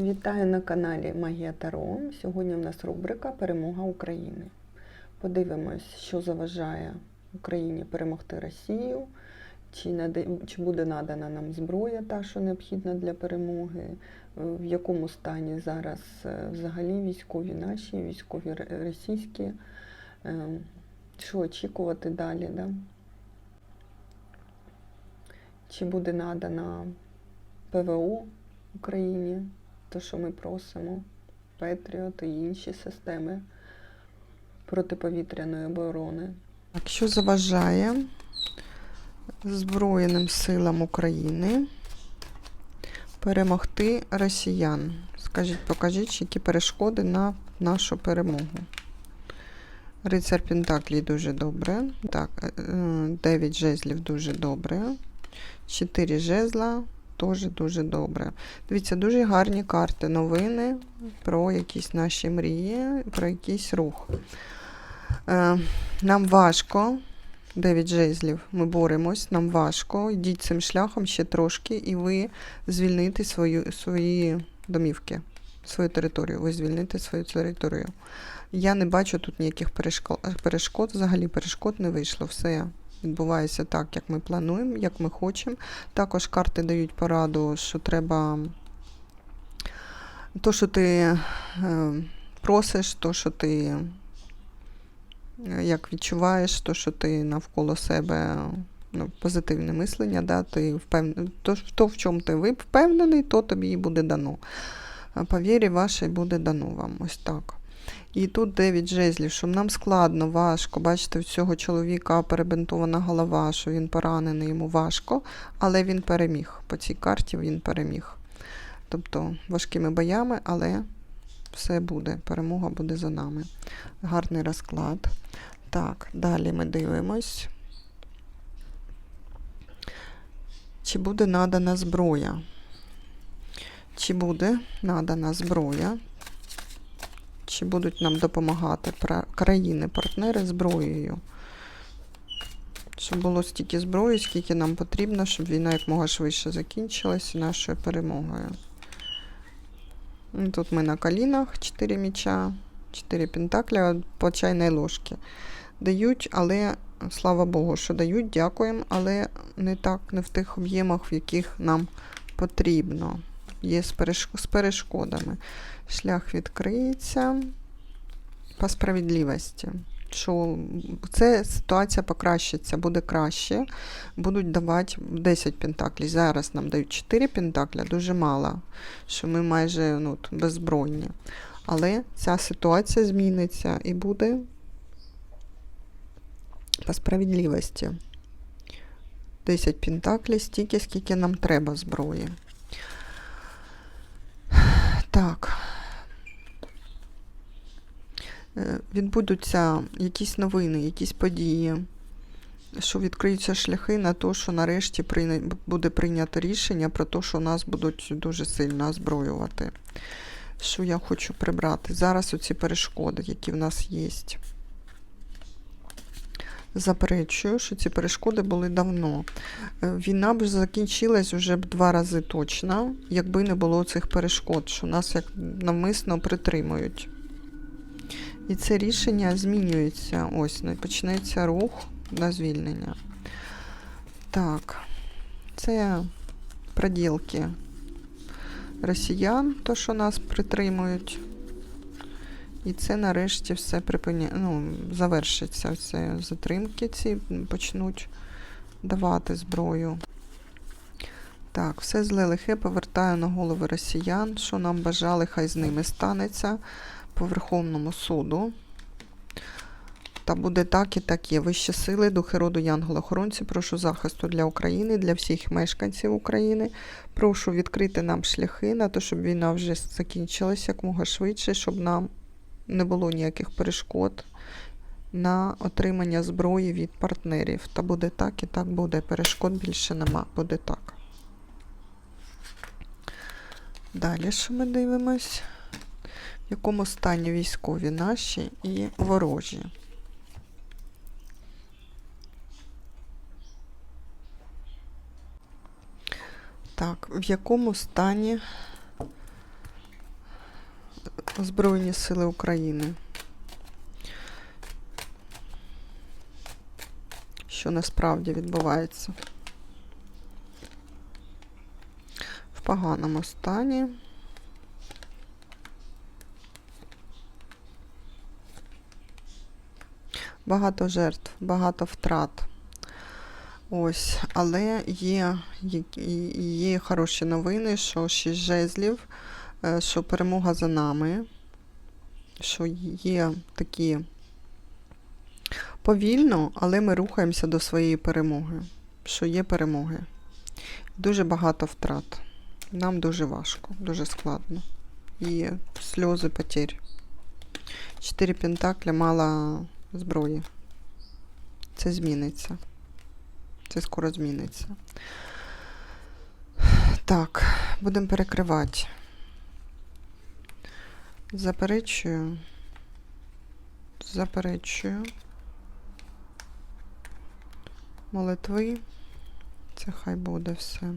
Вітаю на каналі Магія Таро. Сьогодні в нас рубрика Перемога України. Подивимось, що заважає Україні перемогти Росію, чи, наде- чи буде надана нам зброя, та, що необхідна для перемоги, в якому стані зараз е, взагалі військові наші, військові російські, е, що очікувати далі. Да? Чи буде надана ПВО Україні, то, що ми просимо, Петріот і інші системи протиповітряної оборони. Що заважає Збройним силам України перемогти росіян? Скажіть, покажіть, які перешкоди на нашу перемогу. Рицар Пентаклі дуже добре. Так, 9 жезлів дуже добре. 4 жезла теж дуже добре. Дивіться, дуже гарні карти, новини про якісь наші мрії, про якийсь рух. Е, нам важко. 9 жезлів. Ми боремось, нам важко. Йдіть цим шляхом ще трошки, і ви звільните свою, свої домівки, свою територію. Ви звільните свою територію. Я не бачу тут ніяких перешкод. Взагалі перешкод не вийшло. Все відбувається так, як ми плануємо, як ми хочемо. Також карти дають пораду, що треба то, що ти е, просиш, то, що ти е, як відчуваєш, то, що ти навколо себе ну, позитивне мислення, да, ти впевнений, то, то, в чому ти ви впевнений, то тобі і буде дано. А По вірі вашій буде дано вам. Ось так. І тут 9 жезлів, що нам складно, важко. Бачите, в цього чоловіка перебинтована голова, що він поранений, йому важко, але він переміг. По цій карті він переміг. Тобто важкими боями, але все буде. Перемога буде за нами. Гарний розклад. Так, далі ми дивимось. Чи буде надана зброя? Чи буде надана зброя? Чи будуть нам допомагати країни-партнери зброєю? Щоб було стільки зброї, скільки нам потрібно, щоб війна якмога швидше закінчилася нашою перемогою. Ну, Тут ми на колінах 4 міча, 4 пентакля по чайній ложці. Дають, але слава Богу, що дають, дякуємо, але не так, не в тих об'ємах, в яких нам потрібно. Є з перешкодами. Шлях відкриється по справедливості. Що це ситуація покращиться, буде краще. Будуть давати 10 пентаклів. Зараз нам дають 4 пентакля, дуже мало, що ми майже ну, беззбройні. Але ця ситуація зміниться і буде по справедливості. 10 пентаклів, стільки, скільки нам треба зброї. Так. Е, Відбудуться якісь новини, якісь події, що відкриються шляхи на те, що нарешті буде прийнято рішення про те, що нас будуть дуже сильно озброювати. Що я хочу прибрати? Зараз оці перешкоди, які в нас є. Заперечую, що ці перешкоди були давно. Е, Війна б закінчилась вже б два рази точно, якби не було цих перешкод, що нас як навмисно притримують. І це рішення змінюється. Ось ну, почнеться рух на звільнення. Так, це проділки росіян, то, що нас притримують. І це нарешті все припиня... ну, завершиться. Це затримки ці почнуть давати зброю. Так, все зле лихе повертаю на голови росіян. Що нам бажали, хай з ними станеться по Верховному суду. Та буде так і так є. Вищі сили, духи роду Янголохоронці, прошу захисту для України, для всіх мешканців України. Прошу відкрити нам шляхи на те, щоб війна вже закінчилася якмога швидше, щоб нам не було ніяких перешкод на отримання зброї від партнерів. Та буде так і так буде. Перешкод більше нема. Буде так. Далі що ми дивимось? В якому стані військові наші і ворожі. Так, в якому стані Збройні Сили України. Що насправді відбувається? В поганому стані. Багато жертв, багато втрат. Ось, але є, є, є хороші новини, що шість жезлів, що перемога за нами, що є такі повільно, але ми рухаємося до своєї перемоги. Що є перемоги. Дуже багато втрат. Нам дуже важко, дуже складно. І сльози потерь. Чотири пентакля мало зброї. Це зміниться. Це скоро зміниться. Так, будемо перекривати. Заперечую. Заперечую. Молитви. Це хай буде все.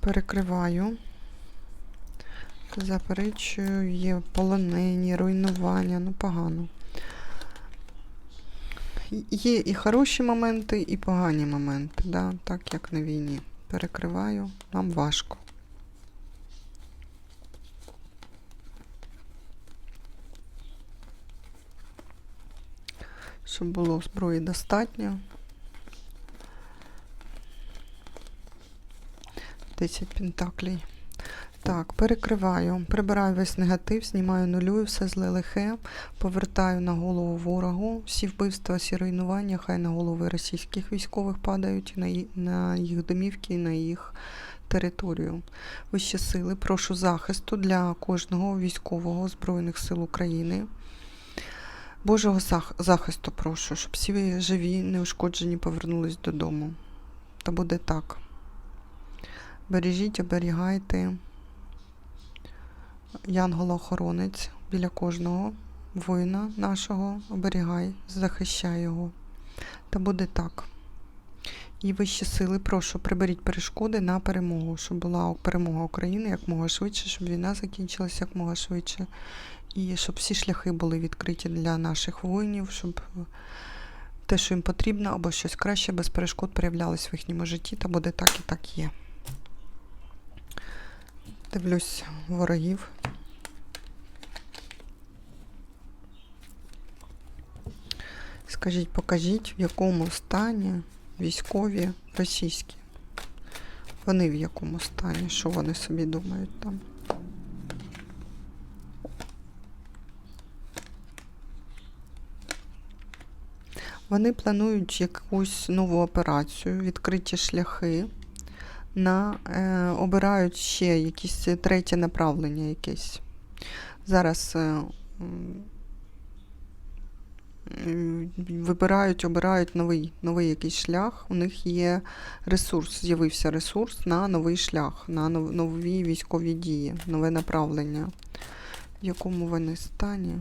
Перекриваю. Заперечую, є полонені, руйнування, ну погано. Є і хороші моменти, і погані моменти, да? так як на війні. Перекриваю, нам важко. Щоб було зброї достатньо. 10 пентаклей. Так, перекриваю, прибираю весь негатив, знімаю нулюю, все зле лихе, повертаю на голову ворогу. Всі вбивства, всі руйнування, хай на голови російських військових падають на, їх домівки і на їх територію. Вищі сили, прошу захисту для кожного військового Збройних сил України. Божого захисту прошу, щоб всі живі, неушкоджені повернулись додому. Та буде так. Бережіть, оберігайте. Янгола-охоронець біля кожного воїна нашого оберігай, захищай його. Та буде так. І вищі сили, прошу, приберіть перешкоди на перемогу, щоб була перемога України якмога швидше, щоб війна закінчилася якмога швидше. І щоб всі шляхи були відкриті для наших воїнів, щоб те, що їм потрібно, або щось краще, без перешкод проявлялось в їхньому житті, та буде так і так є. Дивлюсь ворогів. Скажіть, покажіть, в якому стані військові російські? Вони в якому стані? Що вони собі думають там? Вони планують якусь нову операцію, відкриті шляхи, на, е, обирають ще якісь третє направлення якесь. Зараз е, вибирають, обирають новий, новий якийсь шлях. У них є ресурс, з'явився ресурс на новий шлях, на нові військові дії, нове направлення. В якому вони стані?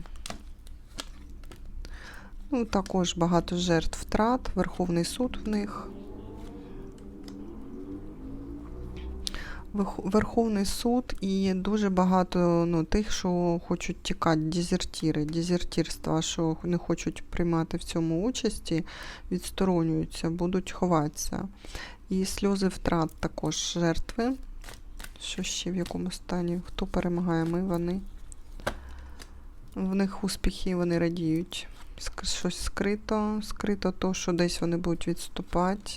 Ну, також багато жертв втрат, Верховний суд в них. Верховний суд і дуже багато ну, тих, що хочуть тікати, дезертіри, дезертірства, що не хочуть приймати в цьому участі, відсторонюються, будуть ховатися. І сльози втрат також жертви. Що ще в якому стані? Хто перемагає? Ми, вони. В них успіхи, вони радіють. Щось скрито, скрито то, що десь вони будуть відступати.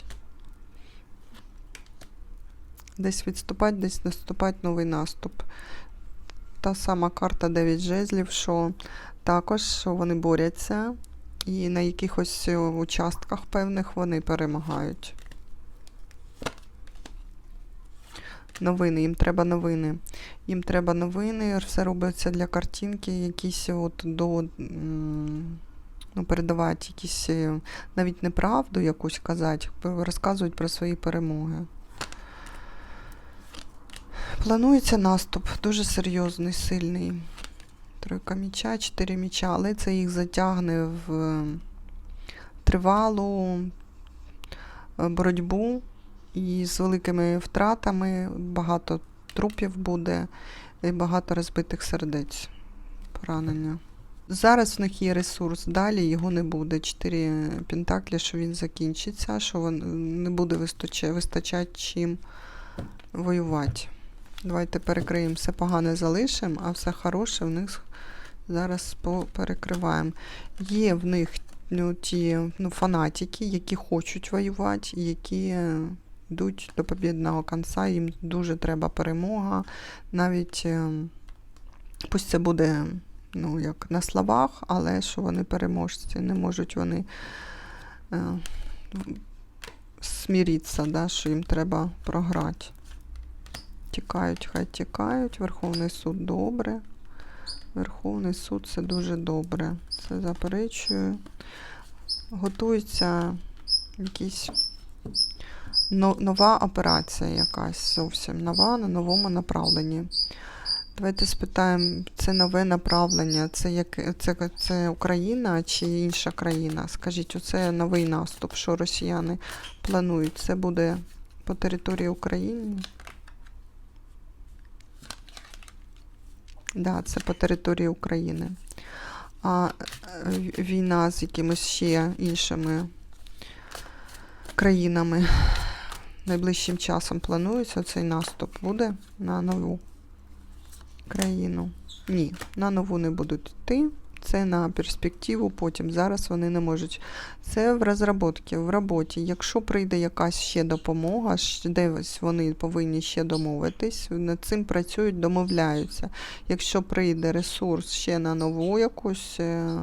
Десь відступати, десь наступати новий наступ. Та сама карта 9 жезлів, що також що вони борються, і на якихось е, участках певних вони перемагають. Новини, їм треба новини. Їм треба новини, все робиться для картинки, якісь от до. Ну, передавати якісь е, навіть неправду якусь казати, розказують про свої перемоги. Планується наступ, дуже серйозний, сильний. Тройка міча, чотири міча, але це їх затягне в е, тривалу е, боротьбу і з великими втратами, багато трупів буде і багато розбитих сердець. Поранення. Зараз в них є ресурс, далі його не буде. Чотири пентаклі, що він закінчиться, що не буде вистачати, чим воювати. Давайте перекриємо все погане залишимо, а все хороше в них зараз перекриваємо. Є в них ну, ті ну, фанатики, які хочуть воювати, які йдуть до побідного кінця, їм дуже треба перемога. Навіть е, пусть це буде ну, як на словах, але що вони переможці, не можуть вони е, смиритися, да, що їм треба програти. Тікають, хай тікають. Верховний суд добре. Верховний суд це дуже добре. Це заперечую. Готується якісь нова операція якась зовсім нова на новому направленні. Давайте спитаємо, це нове направлення, це, як, це, це Україна чи інша країна? Скажіть, оце новий наступ, що росіяни планують? Це буде по території України? Да, це по території України. А е, війна з якимись ще іншими країнами найближчим часом планується цей наступ буде на нову країну. Ні, на нову не будуть йти. Це на перспективу потім. Зараз вони не можуть. Це в розробці, в роботі. Якщо прийде якась ще допомога, десь вони повинні ще домовитись, над цим працюють, домовляються. Якщо прийде ресурс ще на нову якусь е,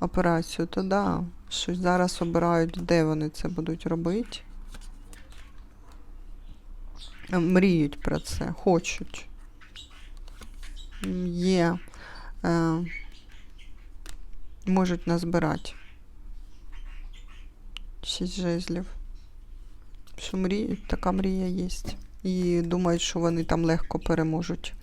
операцію, то да, щось зараз обирають, де вони це будуть робити. Мріють про це, хочуть. Є. Е, можуть назбирати. Шість жезлів. Що мріють, така мрія є. І думають, що вони там легко переможуть.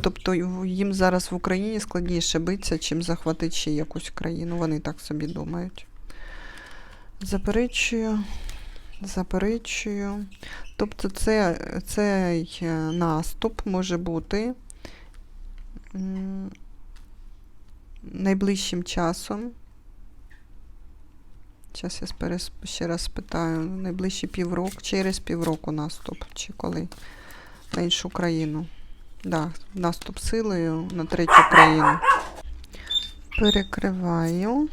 Тобто їм зараз в Україні складніше битися, чим захватити ще якусь країну. Вони так собі думають. Заперечую. Заперечую. Тобто це, цей е, наступ може бути найближчим часом. Зараз я ще раз спитаю, найближчі півроку, через півроку наступ, чи коли на іншу країну. Да, наступ силою на третю країну. Перекриваю.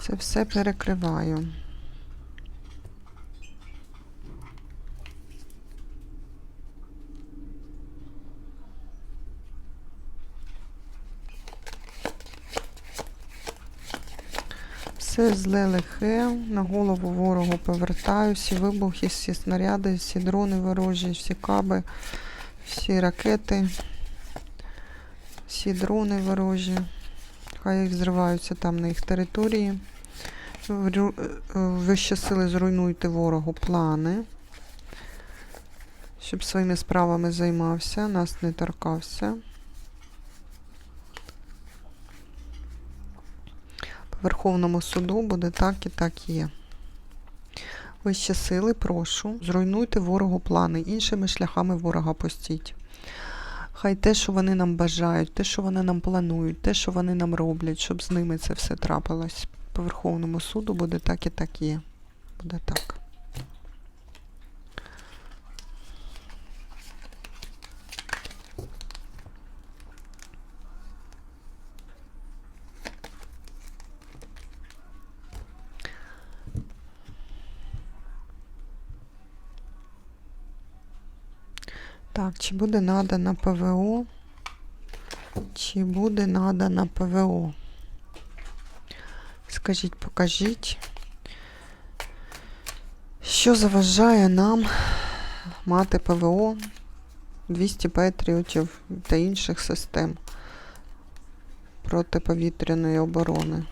Це все перекриваю. Все зле лихе, на голову ворогу повертаю, всі вибухи, всі снаряди, всі дрони ворожі, всі каби, всі ракети, всі дрони ворожі. Хай їх зриваються там на їх території. Е, Вищі сили зруйнуйте ворогу плани, щоб своїми справами займався, нас не торкався. Верховному суду буде так і так є. Вище сили, прошу, зруйнуйте ворогу плани, іншими шляхами ворога постіть. Хай те, що вони нам бажають, те, що вони нам планують, те, що вони нам роблять, щоб з ними це все трапилось. По Верховному суду буде так і так є. Буде так. Так, чи буде надана ПВО? Чи буде надана ПВО? Скажіть, покажіть, що заважає нам мати ПВО 200 патріотів та інших систем протиповітряної оборони?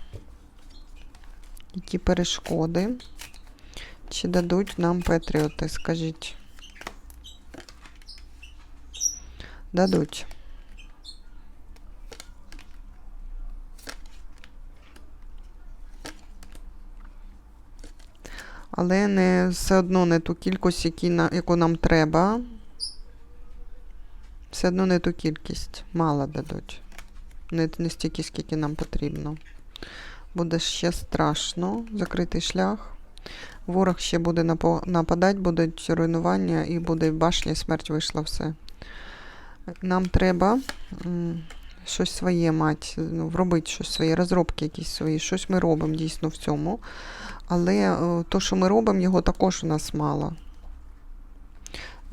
Які перешкоди? Чи дадуть нам патріоти, скажіть? Дадуть. Але не все одно не ту кількість, яку нам треба. Все одно не ту кількість. Мало дадуть. Не, не стільки, скільки нам потрібно. Буде ще страшно. Закритий шлях. Ворог ще буде нападати, будуть руйнування і буде башня, смерть вийшла все. Нам треба щось своє мати, ну, робити щось своє, розробки якісь свої. Щось ми робимо дійсно в цьому. Але е, то, що ми робимо, його також у нас мало.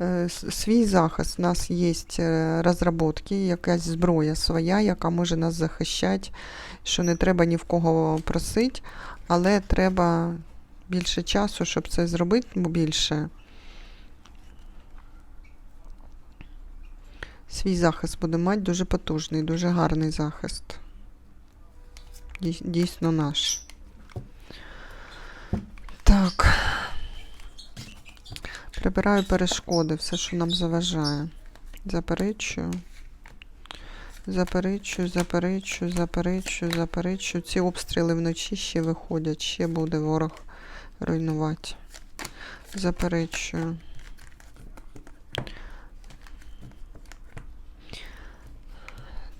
Е, Свій захист. У нас є е, розробки, якась зброя своя, яка може нас захищати, що не треба ні в кого просити, але треба більше часу, щоб це зробити, більше. Свій захист буде мати дуже потужний, дуже гарний захист. Дійсно наш. Так. Прибираю перешкоди, все, що нам заважає. Заперечую. Заперечую, заперечую, заперечую, заперечую. Ці обстріли вночі ще виходять, ще буде ворог руйнувати. Заперечую.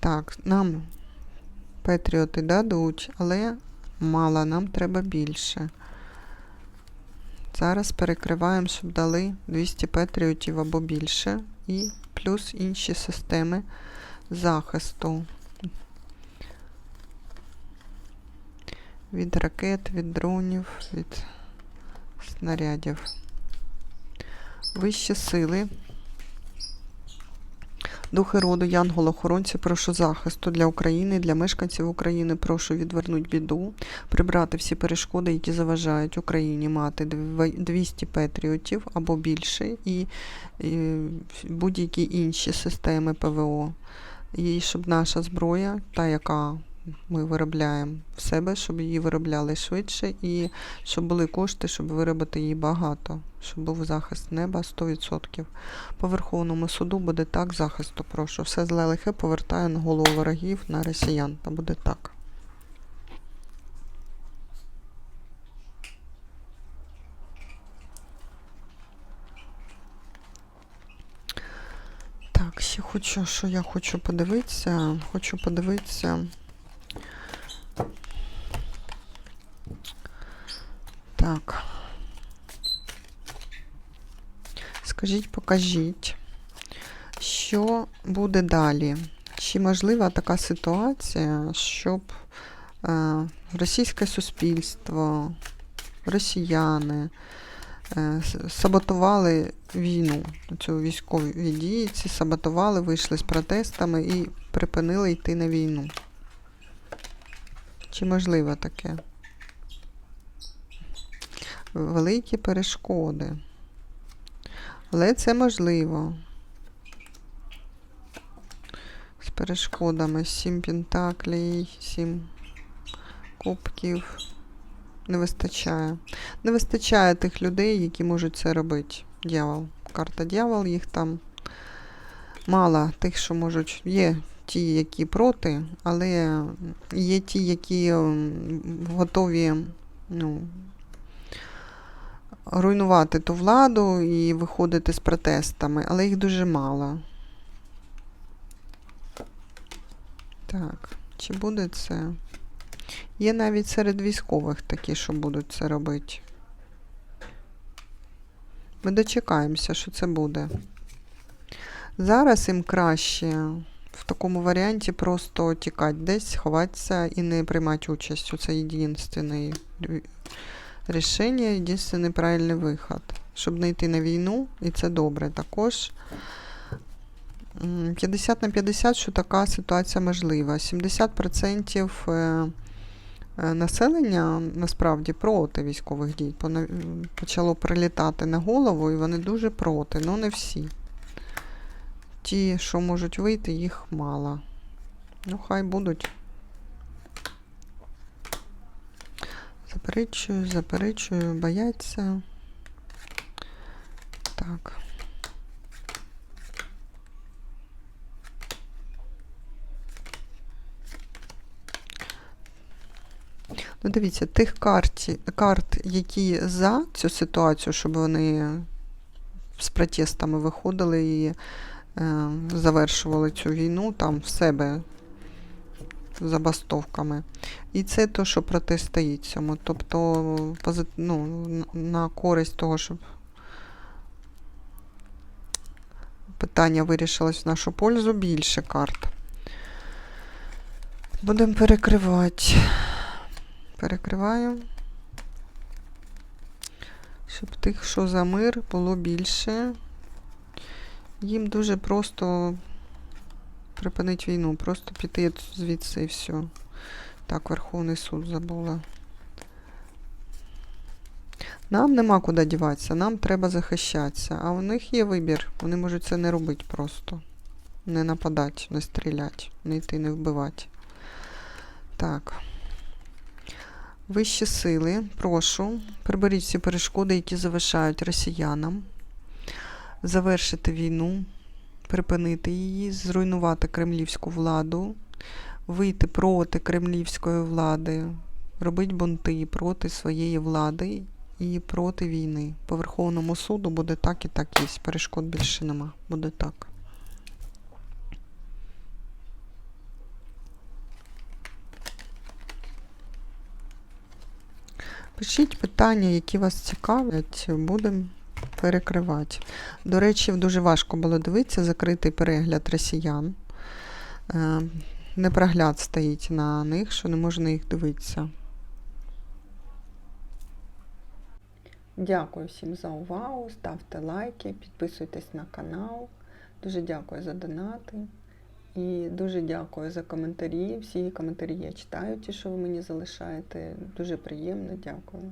Так, нам патріоти дадуть, але мало, нам треба більше. Зараз перекриваємо, щоб дали 200 патріотів або більше. І плюс інші системи захисту. Від ракет, від дронів, від снарядів. Вищі сили. Духи роду, янголохоронці, прошу захисту для України, для мешканців України. Прошу відвернути біду, прибрати всі перешкоди, які заважають Україні мати дв- 200 патріотів або більше, і будь-які інші системи ПВО. І щоб наша зброя, та яка ми виробляємо в себе, щоб її виробляли швидше, і щоб були кошти, щоб виробити її багато, щоб був захист неба 100%. По Верховному суду буде так, захисту прошу. Все зле лихе повертаю на голову ворогів на росіян. Та буде так. Так, ще хочу, що я хочу подивитися. Хочу подивитися. Так. Скажіть, покажіть, що буде далі? Чи можлива така ситуація, щоб е, російське суспільство, росіяни е, саботували війну, цю військові дії, ці саботували, вийшли з протестами і припинили йти на війну? Чи можливо таке? Великі перешкоди. Але це можливо. З перешкодами. Сім пентаклей, сім кубків. Не вистачає. Не вистачає тих людей, які можуть це робити. Дьявол. Карта дьявол, їх там мало тих, що можуть. Є ті, які проти, але є ті, які готові, ну, руйнувати ту владу і виходити з протестами, але їх дуже мало. Так, чи буде це? Є навіть серед військових такі, що будуть це робити. Ми дочекаємося, що це буде. Зараз їм краще в такому варіанті просто тікати десь, ховатися і не приймати участь. Це єдине рішення, єдиний правильний виход. Щоб не йти на війну, і це добре також. 50 на 50, що така ситуація можлива. 70% е, е, населення насправді проти військових дій. Почало прилітати на голову, і вони дуже проти, але не всі. Ті, що можуть вийти, їх мало. Ну, хай будуть. Заперечую, заперечую, бояться. Так. Ну, дивіться, тих карт, карт, які за цю ситуацію, щоб вони з протестами виходили і е, завершували цю війну там в себе забастовками. І це то, що протистоїть цьому. Тобто ну, на користь того, щоб питання вирішилось в нашу пользу, більше карт. Будемо перекривати. Перекриваю. Щоб тих, що за мир, було більше. Їм дуже просто припинити війну, просто піти звідси і все. Так, Верховний суд забула. Нам нема куди діватися, нам треба захищатися. А у них є вибір. Вони можуть це не робити просто. Не нападати, не стріляти, не йти, не вбивати. Так. Вищі сили, прошу, приберіть всі перешкоди, які завишають росіянам, завершити війну, припинити її, зруйнувати кремлівську владу, вийти проти кремлівської влади, робити бунти проти своєї влади і проти війни. По Верховному суду буде так і так є. Перешкод більше нема. Буде так. Пишіть питання, які вас цікавлять, будемо перекривати. До речі, дуже важко було дивитися закритий перегляд росіян. Е, Непрогляд стоїть на них, що не можна їх дивитися. Дякую всім за увагу. Ставте лайки, підписуйтесь на канал. Дуже дякую за донати. І дуже дякую за коментарі. Всі коментарі я читаю, ті, що ви мені залишаєте. Дуже приємно, дякую.